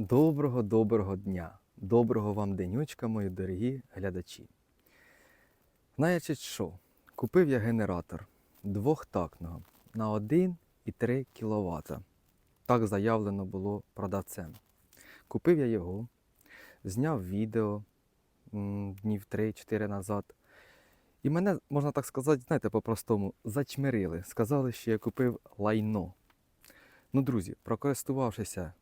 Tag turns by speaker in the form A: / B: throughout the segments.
A: Доброго доброго дня! Доброго вам денючка, мої дорогі глядачі. Знаєте що? Купив я генератор двохтактного на 1,3 кВт. Так заявлено було продавцем. Купив я його, зняв відео днів 3-4 назад. І мене, можна так сказати, знаєте, по-простому, зачмирили. Сказали, що я купив лайно. Ну, друзі, прокористувавшися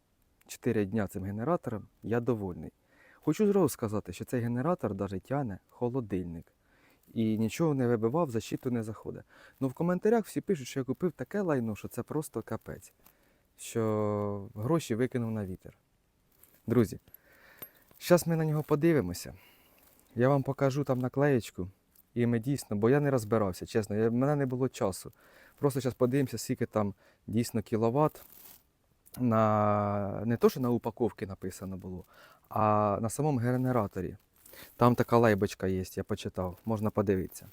A: 4 дня цим генератором, я довольний. Хочу зразу сказати, що цей генератор навіть тягне холодильник. І нічого не вибивав, защиту не заходить. Ну в коментарях всі пишуть, що я купив таке лайно, що це просто капець. Що гроші викинув на вітер. Друзі, зараз ми на нього подивимося. Я вам покажу там наклеєчку. І ми дійсно, бо я не розбирався, чесно, в мене не було часу. Просто зараз подивимося, скільки там дійсно кіловат на не то, що на упаковці написано було, а на самому генераторі. Там така лейбочка є, я почитав, можна подивитися.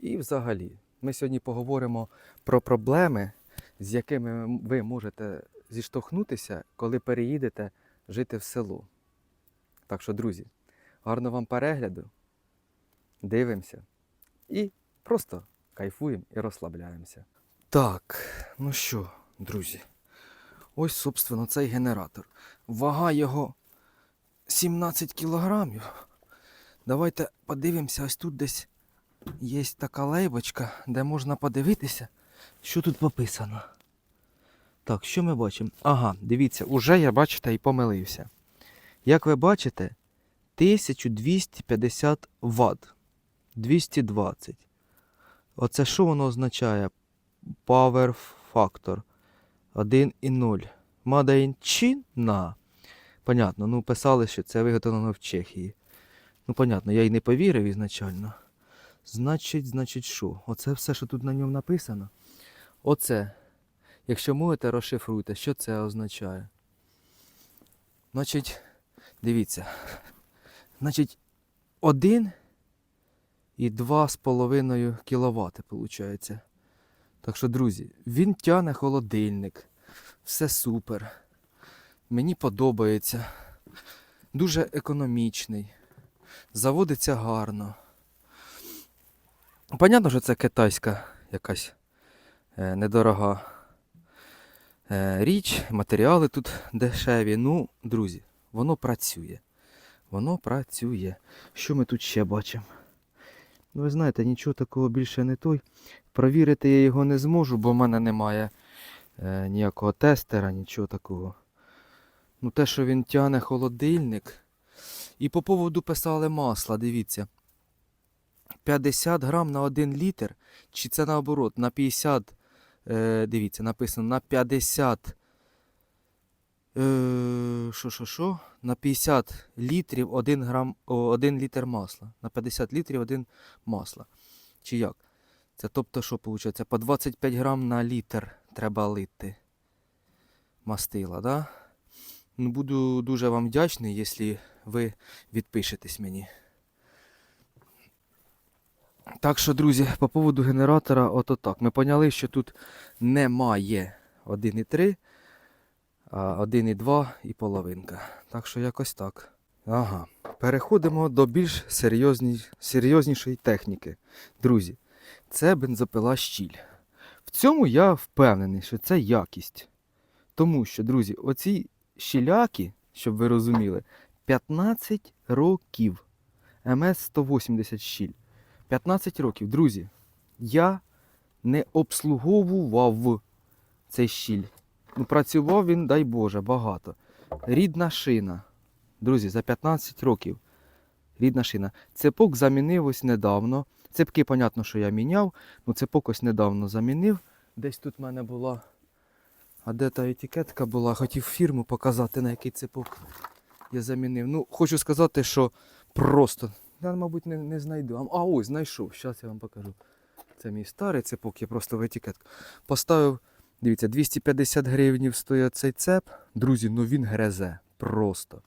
A: І взагалі, ми сьогодні поговоримо про проблеми, з якими ви можете зіштовхнутися, коли переїдете жити в село. Так що, друзі, гарного вам перегляду, дивимося і просто кайфуємо і розслабляємося. Так, ну що, друзі, ось, собственно, цей генератор. Вага його 17 кілограмів. Давайте подивимося, ось тут десь є така лейбочка, де можна подивитися, що тут написано. Так, що ми бачимо? Ага, дивіться, уже я, бачите, і помилився. Як ви бачите, 1250 Вт. 220. Оце що воно означає? Power Factor 1,0. Made in China. Понятно, ну писали, що це виготовлено в Чехії. Ну, понятно, я й не повірив ізначально. Значить, значить, що? Оце все, що тут на ньому написано. Оце. Якщо можете, розшифруйте, що це означає. Значить, дивіться. Значить, 1 і 2,5 кВт, виходить. Так що, друзі, він тяне холодильник. Все супер. Мені подобається. Дуже економічний. Заводиться гарно. Понятно, що це китайська якась е, недорога е, річ, матеріали тут дешеві. Ну, друзі, воно працює. Воно працює. Що ми тут ще бачимо? Ну, ви знаєте, нічого такого більше не той. Провірити я його не зможу, бо в мене немає е, ніякого тестера, нічого такого. Ну, те, що він тягне холодильник. І по поводу писали масла, дивіться. 50 грам на 1 літр, чи це наоборот, на 50, е, дивіться, написано на 50. Е, що, що, що? На 50 літрів 1 грам, о, 1 літр масла. На 50 літрів 1 масла. Чи як? Це тобто, що виходить? По 25 грам на літр треба лити мастила, да? Ну, буду дуже вам вдячний, якщо ви відпишетесь мені. Так що, друзі, по поводу генератора, ото так. Ми поняли, що тут немає 1,3, а 1,2 і половинка. Так що якось так. Ага. Переходимо до більш серйозні, серйознішої техніки. Друзі, це бензопила щіль. В цьому я впевнений, що це якість. Тому що, друзі, оці щіляки, щоб ви розуміли, 15 років. МС-180 щіль. 15 років. Друзі, я не обслуговував цей щіль. Ну, працював він, дай Боже, багато. Рідна шина. Друзі, за 15 років. Рідна шина. Цепок замінив ось недавно. Цепки, понятно, що я міняв. Ну, цепок ось недавно замінив. Десь тут в мене була. А де та етикетка була? Хотів фірму показати, на який цепок я замінив. Ну, хочу сказати, що просто. Я, мабуть, не, не знайду. А ось знайшов. Зараз я вам покажу. Це мій старий цепок, я просто в етикетку. Поставив, дивіться, 250 гривень стоїть цей цеп. Друзі, ну він грезе. Просто.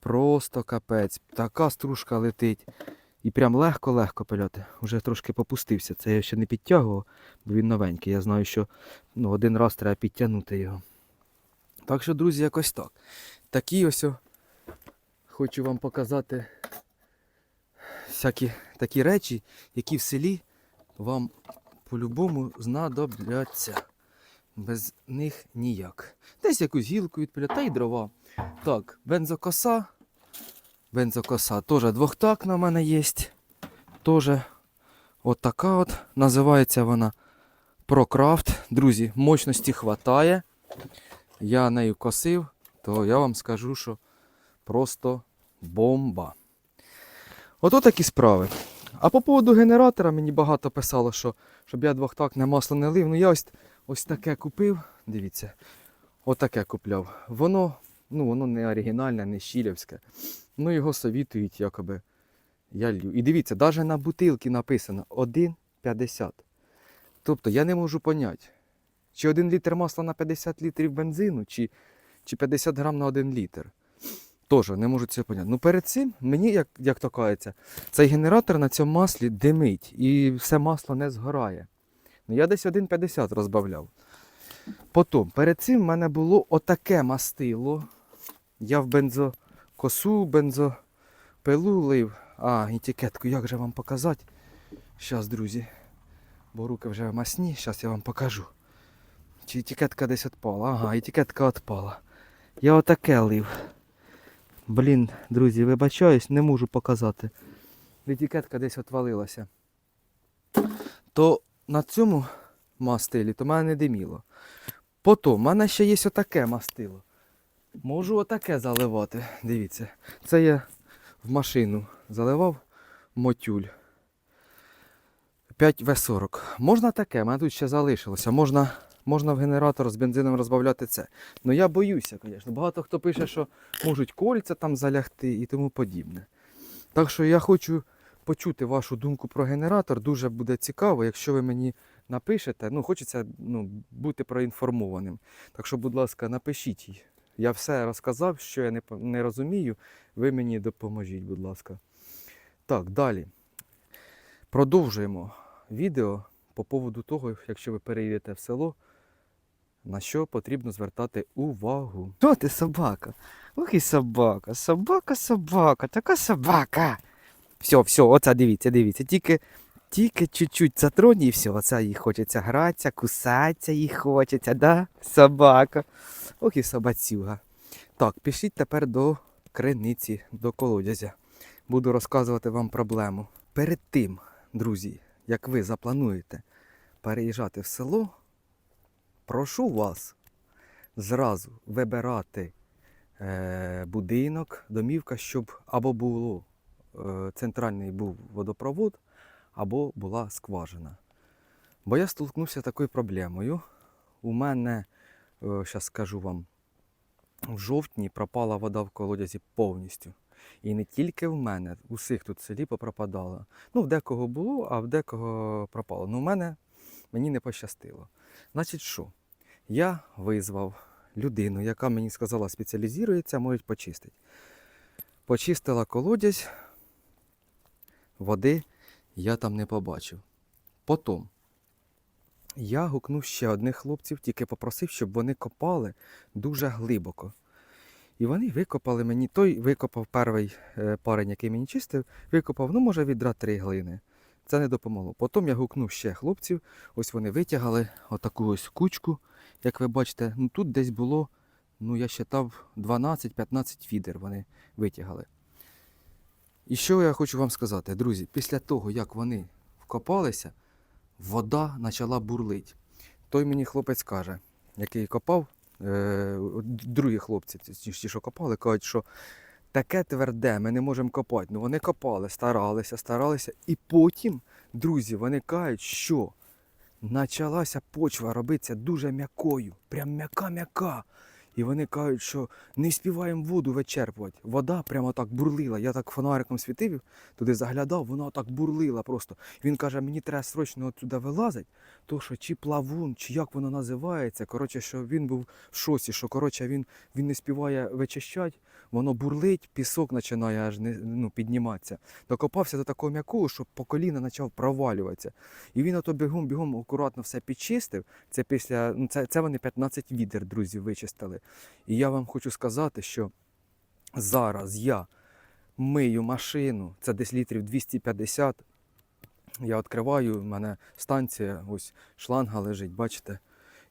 A: Просто капець. Така стружка летить. І прям легко-легко пильоти. Уже трошки попустився. Це я ще не підтягував, бо він новенький. Я знаю, що ну, один раз треба підтягнути його. Так що, друзі, якось так. Такі ось хочу вам показати всякі такі речі, які в селі вам по-любому знадобляться. Без них ніяк. Десь якусь гілку відпиляти, та й дрова. Так, бензокоса. Бензокоса теж двохтакна в мене є. Теж от така от. Називається вона ProCraft. Друзі, мощності хватає. Я нею косив, то я вам скажу, що просто бомба. Ото такі справи. А по поводу генератора мені багато писало, що щоб я двохтактне масло не лив. Ну я ось, ось таке купив. Дивіться, отаке купляв. Воно, ну, воно не оригінальне, не щілівське. Ну його совітують, якоби я лью. І дивіться, навіть на бутилці написано 1,50. Тобто я не можу поняти, чи 1 літр масла на 50 літрів бензину, чи, чи 50 грам на 1 літр. Теж не можу це поняти. Ну перед цим мені, як, як то кажеться, цей генератор на цьому маслі димить і все масло не згорає. Ну я десь 1,50 розбавляв. Потім, перед цим в мене було отаке мастило. Я в бензокосу, бензопилу лив. А, етикетку, як же вам показати? Зараз, друзі. Бо руки вже масні, зараз я вам покажу. Чи етикетка десь відпала? Ага, етикетка відпала. Я отаке лив. Блін, друзі, вибачаюсь, не можу показати. Етикетка десь відвалилася. То на цьому мастилі то мене не диміло. Потім, в мене ще є отаке мастило. Можу отаке заливати. Дивіться. Це я в машину заливав мотюль. 5В40. Можна таке, мене тут ще залишилося. Можна, можна в генератор з бензином розбавляти це. Ну я боюся, звісно. Багато хто пише, що можуть кольця там залягти і тому подібне. Так що я хочу почути вашу думку про генератор. Дуже буде цікаво, якщо ви мені напишете. Ну, хочеться ну, бути проінформованим. Так що, будь ласка, напишіть. Я все розказав, що я не, не розумію. Ви мені допоможіть, будь ласка. Так, далі. Продовжуємо відео по поводу того, якщо ви переїдете в село, на що потрібно звертати увагу. Що ти собака? Ох і собака, собака, собака, така собака. Все, все, оце дивіться, дивіться. Тільки, тільки чуть-чуть затронь і все, оце їй хочеться гратися, кусатися їй хочеться, да? Собака. Ох і собацюга. Так, пішіть тепер до криниці, до колодязя. Буду розказувати вам проблему. Перед тим, друзі, як ви заплануєте переїжджати в село, прошу вас зразу вибирати е, будинок, домівка, щоб або було е, центральний був водопровод, або була скважина. Бо я столкнувся з такою проблемою. У мене, зараз скажу вам, в жовтні пропала вода в колодязі повністю. І не тільки в мене, у всіх тут в селі попропадало. Ну, в декого було, а в декого пропало. Ну, в мене мені не пощастило. Значить, що? Я визвав людину, яка мені сказала, спеціалізується, можуть почистити. Почистила колодязь, води я там не побачив. Потім я гукнув ще одних хлопців, тільки попросив, щоб вони копали дуже глибоко. І вони викопали мені, той викопав перший е, парень, який мені чистив, викопав, ну, може, відра три глини. Це не допомогло. Потім я гукнув ще хлопців, ось вони витягали отаку ось кучку. Як ви бачите, ну тут десь було, ну я считав, 12-15 відер вони витягали. І що я хочу вам сказати, друзі, після того, як вони вкопалися, вода почала бурлить. Той мені хлопець каже, який копав, е, другі хлопці, ті, що копали, кажуть, що таке тверде, ми не можемо копати. Ну вони копали, старалися, старалися. І потім, друзі, вони кажуть, що почалася почва робитися дуже м'якою, прям м'яка-м'яка. І вони кажуть, що не співаємо воду вичерпувати. Вода прямо так бурлила. Я так фонариком світив, туди заглядав, вона так бурлила просто. Він каже, мені треба срочно отсюди вилазити, то що чи плавун, чи як воно називається. Коротше, що він був в шоці, що коротше, він, він не співає вичищати, воно бурлить, пісок починає аж не, ну, підніматися. Докопався до такого м'якого, що по коліна почав провалюватися. І він ото бігом-бігом акуратно все підчистив. Це після ну, це, це вони 15 відер, друзі, вичистили. І я вам хочу сказати, що зараз я мию машину, це десь літрів 250. Я відкриваю, в мене станція, ось шланга лежить, бачите.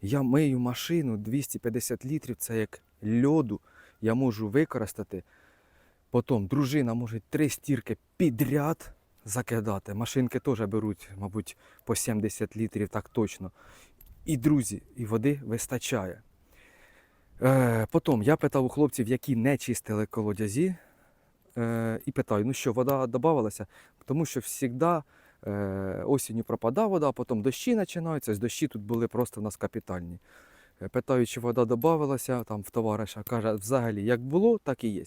A: Я мию машину 250 літрів, це як льоду я можу використати. Потім дружина може три стірки підряд закидати. Машинки теж беруть, мабуть, по 70 літрів, так точно. І друзі, і води вистачає. Е, потім я питав у хлопців, які не чистили колодязі, е, і питаю, ну що, вода додавалася? Тому що завжди е, осінню пропадає вода, а потім дощі починаються. З дощі тут були просто в нас капітальні. Питаю, чи вода додавалася, там в товариша каже, взагалі, як було, так і є.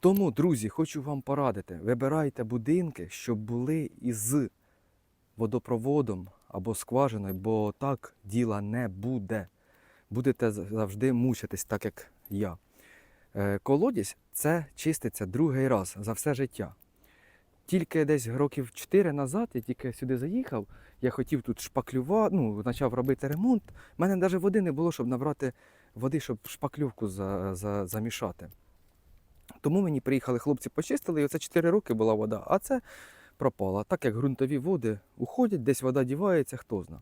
A: Тому, друзі, хочу вам порадити: вибирайте будинки, щоб були із водопроводом або скважиною, бо так діла не буде. Будете завжди мучитись, так як я. Е, Колодязь це чиститься другий раз за все життя. Тільки десь років 4 назад я тільки сюди заїхав, я хотів тут шпаклювати, ну, почав робити ремонт. У мене навіть води не було, щоб набрати води, щоб шпаклювку за, за, замішати. Тому мені приїхали хлопці, почистили, і оце 4 роки була вода, а це пропала. Так як ґрунтові води уходять, десь вода дівається, хто зна.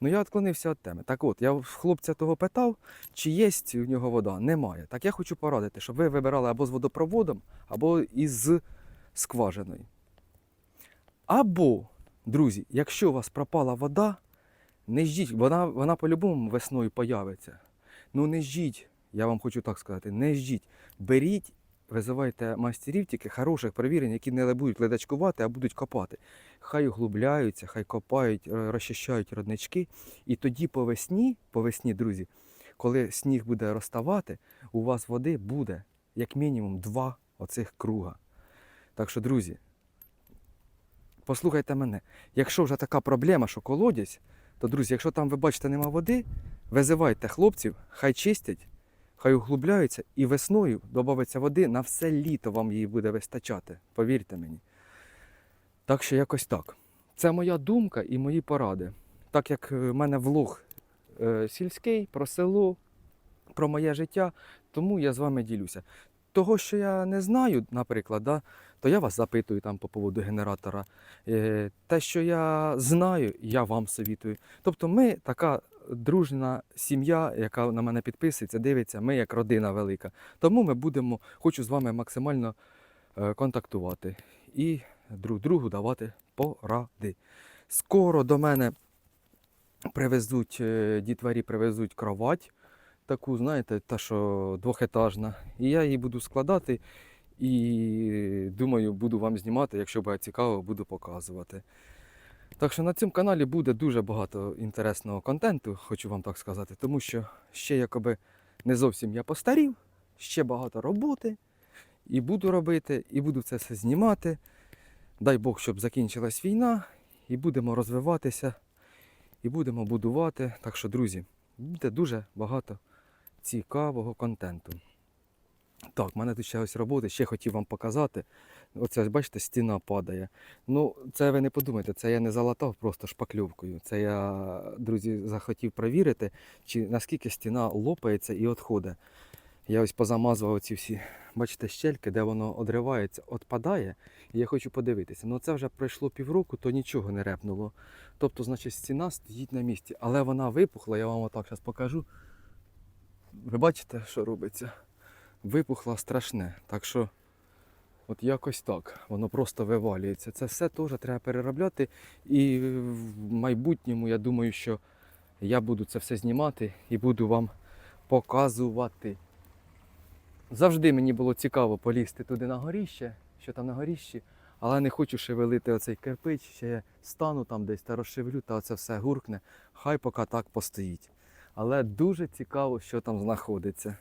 A: Ну я відклонився від теми. Так от, я хлопця того питав, чи є у нього вода. Немає. Так я хочу порадити, щоб ви вибирали або з водопроводом, або із скважиною. Або, друзі, якщо у вас пропала вода, не ждіть, вона, вона по-любому весною появиться. Ну не ждіть, я вам хочу так сказати, не ждіть. Беріть, визивайте майстерів тільки хороших, перевірень, які не будуть ледачкувати, а будуть копати. Хай углубляються, хай копають, розчищають роднички. І тоді по весні, по весні, друзі, коли сніг буде розставати, у вас води буде як мінімум два оцих круга. Так що, друзі, послухайте мене. Якщо вже така проблема, що колодязь, то, друзі, якщо там ви бачите нема води, визивайте хлопців, хай чистять, хай углубляються, і весною додається води на все літо вам її буде вистачати. Повірте мені. Так що якось так. Це моя думка і мої поради. Так як е, в мене влог е, сільський про село, про моє життя, тому я з вами ділюся. Того, що я не знаю, наприклад, да, то я вас запитую там по поводу генератора. Е, Те, що я знаю, я вам совітую. Тобто ми така дружна сім'я, яка на мене підписується, дивиться, ми як родина велика. Тому ми будемо, хочу з вами максимально е, контактувати і друг другу давати поради. Скоро до мене привезуть, е, дітварі привезуть кровать, таку, знаєте, та що двохетажна. І я її буду складати і думаю, буду вам знімати, якщо буде цікаво, буду показувати. Так що на цьому каналі буде дуже багато інтересного контенту, хочу вам так сказати, тому що ще якоби не зовсім я постарів, ще багато роботи. І буду робити, і буду це все знімати. Дай Бог, щоб закінчилась війна, і будемо розвиватися, і будемо будувати. Так що, друзі, буде дуже багато цікавого контенту. Так, в мене тут ще ось роботи, ще хотів вам показати. Оце, бачите, стіна падає. Ну, це ви не подумайте, це я не залатав просто шпакльовкою. Це я, друзі, захотів перевірити, чи наскільки стіна лопається і відходить. Я ось позамазував ці всі, бачите, щельки, де воно одривається, відпадає. І я хочу подивитися. Ну це вже пройшло півроку, то нічого не репнуло. Тобто, значить, стіна стоїть на місці, але вона випухла, я вам отак зараз покажу. Ви бачите, що робиться? Випухла страшне. Так що, от якось так, воно просто вивалюється. Це все теж треба переробляти. І в майбутньому я думаю, що я буду це все знімати і буду вам показувати. Завжди мені було цікаво полізти туди на горіще, що там на горіщі, але не хочу шевелити оцей кирпич, ще я стану там десь та розшевелю, та оце все гуркне. Хай поки так постоїть. Але дуже цікаво, що там знаходиться.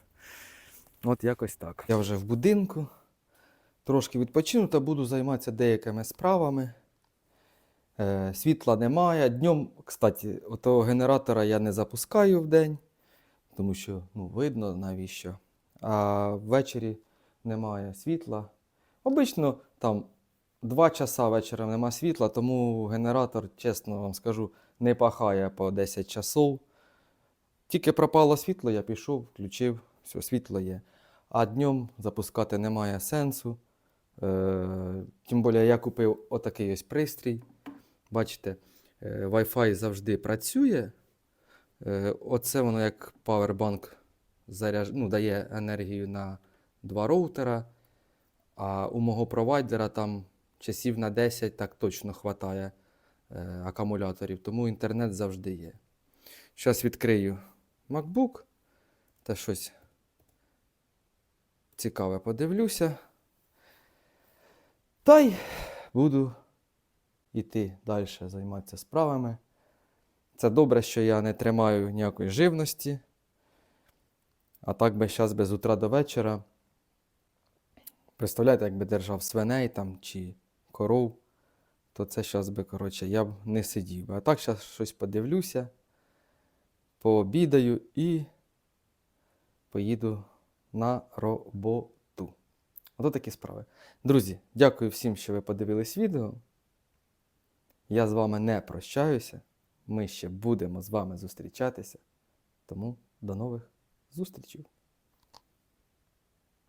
A: От якось так. Я вже в будинку, трошки відпочину та буду займатися деякими справами. Е, світла немає. Днем, кстати, отого генератора я не запускаю в день, тому що ну, видно навіщо. А ввечері немає світла. Обично там 2 часа вечора нема світла, тому генератор, чесно вам скажу, не пахає по 10 часов. Тільки пропало світло, я пішов, включив, все, світло є. А днем запускати немає сенсу. Е, тим більше я купив отакий ось пристрій. Бачите, е, Wi-Fi завжди працює. Е, оце воно як павербанк заряж... ну, дає енергію на два роутера. А у мого провайдера там часів на 10 так точно хватає акумуляторів, тому інтернет завжди є. Зараз відкрию MacBook та щось цікаве подивлюся. Та й буду йти далі займатися справами. Це добре, що я не тримаю ніякої живності. А так би зараз без утра до вечора. Представляєте, якби держав свиней там чи коров, то це зараз би, коротше, я б не сидів. А так зараз щось подивлюся, пообідаю і поїду на роботу. Ото такі справи. Друзі, дякую всім, що ви подивились відео. Я з вами не прощаюся. Ми ще будемо з вами зустрічатися. Тому до нових зустрічей!